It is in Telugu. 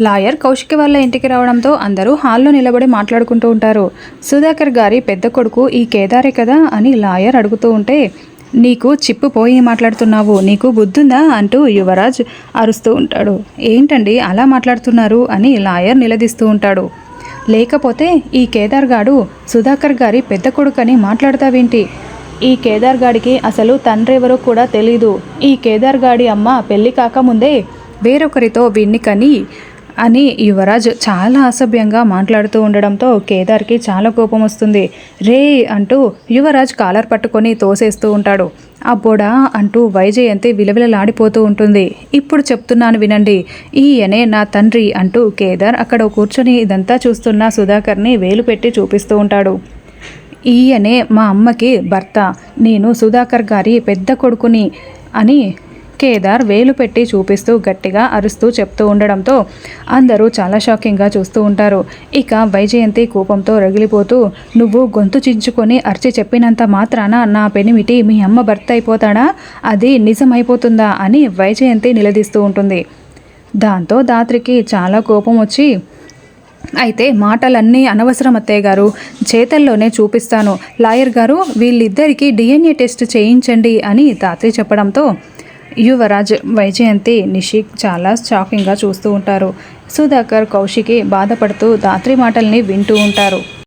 లాయర్ కౌశిక్ వాళ్ళ ఇంటికి రావడంతో అందరూ హాల్లో నిలబడి మాట్లాడుకుంటూ ఉంటారు. సుధాకర్ గారి పెద్ద కొడుకు ఈ కేదారే కదా అని లాయర్ అడుగుతూ ఉంటే నీకు చిప్పు పోయి మాట్లాడుతున్నావు నీకు బుద్ధుందా అంటూ యువరాజ్ అరుస్తూ ఉంటాడు. ఏంటండి అలా మాట్లాడుతున్నారు అని లాయర్ నిలదీస్తూ ఉంటాడు. లేకపోతే ఈ కేదార్ గాడు సుధాకర్ గారి పెద్ద కొడుకని మాట్లాడతావేంటి? ఈ కేదార్ గాడికి అసలు తండ్రి ఎవరో కూడా తెలీదు. ఈ కేదార్ గాడి అమ్మ పెళ్ళి కాకముందే వేరొకరితో వీణ్ణి కని అని యువరాజ్ చాలా అసభ్యంగా మాట్లాడుతూ ఉండడంతో కేదార్కి చాలా కోపం వస్తుంది. రే అంటూ యువరాజ్ కాలర్ పట్టుకొని తోసేస్తూ ఉంటాడు. అబ్బోడా అంటూ వైజయంతి విలవిలలాడిపోతూ ఉంటుంది. ఇప్పుడు చెప్తున్నాను వినండి. ఈయనే నా తండ్రి అంటూ కేదార్ అక్కడ కూర్చొని ఇదంతా చూస్తున్న సుధాకర్ని వేలు పెట్టి చూపిస్తూ ఉంటాడు. ఈయనే మా అమ్మకి భర్త. నేను సుధాకర్ గారి పెద్ద కొడుకుని అని కేదార్ వేలు పెట్టి చూపిస్తూ గట్టిగా అరుస్తూ చెప్తూ ఉండడంతో అందరూ చాలా షాకింగ్గా చూస్తూ ఉంటారు. ఇక వైజయంతి కోపంతో రగిలిపోతూ నువ్వు గొంతు చించుకొని అర్చి చెప్పినంత మాత్రాన నా పెనిమిటి మీ అమ్మ భర్త అయిపోతాడా? అది నిజమైపోతుందా? అని వైజయంతి నిలదీస్తూ ఉంటుంది. దాంతో దాత్రికి చాలా కోపం వచ్చి అయితే మాటలన్నీ అనవసరం అత్తయ్య గారు. చేతల్లోనే చూపిస్తాను. లాయర్ గారు వీళ్ళిద్దరికీ డిఎన్ఏ టెస్ట్ చేయించండి అని తాతయ్య చెప్పడంతో యువరాజ్ వైజయంతి నిషిక్ చాలా షాకింగ్గా చూస్తూ ఉంటారు. సుధాకర్ కౌశికి బాధపడుతూ దాత్రి మాటల్ని వింటూ ఉంటారు.